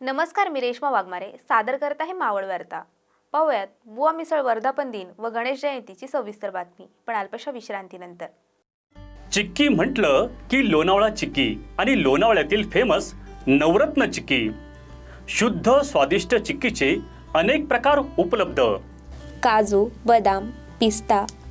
नमस्कार मी रेश्मा वाघमारे सादर करत आहे मावळ वार्ता. पाहूयात बुवा मिसळ वर्धापन दिन व गणेश जयंतीची सविस्तर बातमी पण अल्पशा विश्रांतीनंतर. चिक्की म्हटलं की लोणावळा चिक्की आणि लोणावळ्यातील फेमस नवरत्न चिक्की. शुद्ध स्वादिष्ट चिक्कीचे अनेक प्रकार उपलब्ध. काजू बदाम पिस्ता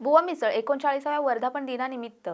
बुवा मिसळ एकोणचाळीसाव्या वर्धापन दिनानिमित्त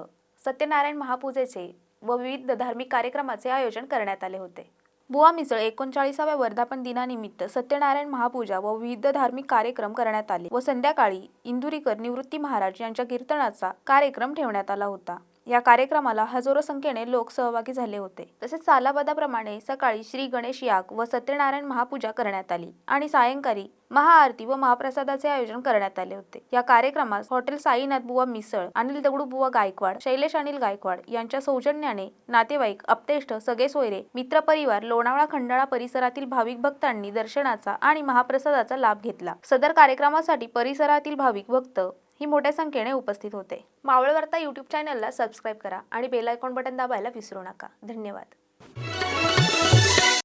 सत्यनारायण महापूजेचे व विविध धार्मिक कार्यक्रमाचे आयोजन करण्यात आले होते. बुवा मिसळ एकोणचाळीसाव्या वर्धापन दिनानिमित्त सत्यनारायण महापूजा व विविध धार्मिक कार्यक्रम करण्यात आले व संध्याकाळी इंदुरीकर निवृत्ती महाराज यांच्या कीर्तनाचा कार्यक्रम ठेवण्यात आला होता. या कार्यक्रमाला हजारो संख्येने लोक सहभागी झाले होते. तसेच सालाबदाप्रमाणे सकाळी श्री गणेश याग व सत्यनारायण महापूजा करण्यात आली आणि सायंकाळी महाआरती व महाप्रसादाचे आयोजन करण्यात आले होते. या कार्यक्रमात हॉटेल साईनाथ बुवा मिसळ अनिल दगडू बुवा गायकवाड शैलेश अनिल गायकवाड यांच्या सौजन्याने नातेवाईक अपतेष्ट सगळे सोयरे मित्रपरिवार लोणावळा खंडाळा परिसरातील भाविक भक्तांनी दर्शनाचा आणि महाप्रसादाचा लाभ घेतला. सदर कार्यक्रमासाठी परिसरातील भाविक भक्त ही मोठ्या संख्येने उपस्थित होते. मावळ वार्ता यूट्यूब चॅनलला सबस्क्राईब करा आणि बेल आयकॉन बटन दाबायला विसरू नका. धन्यवाद.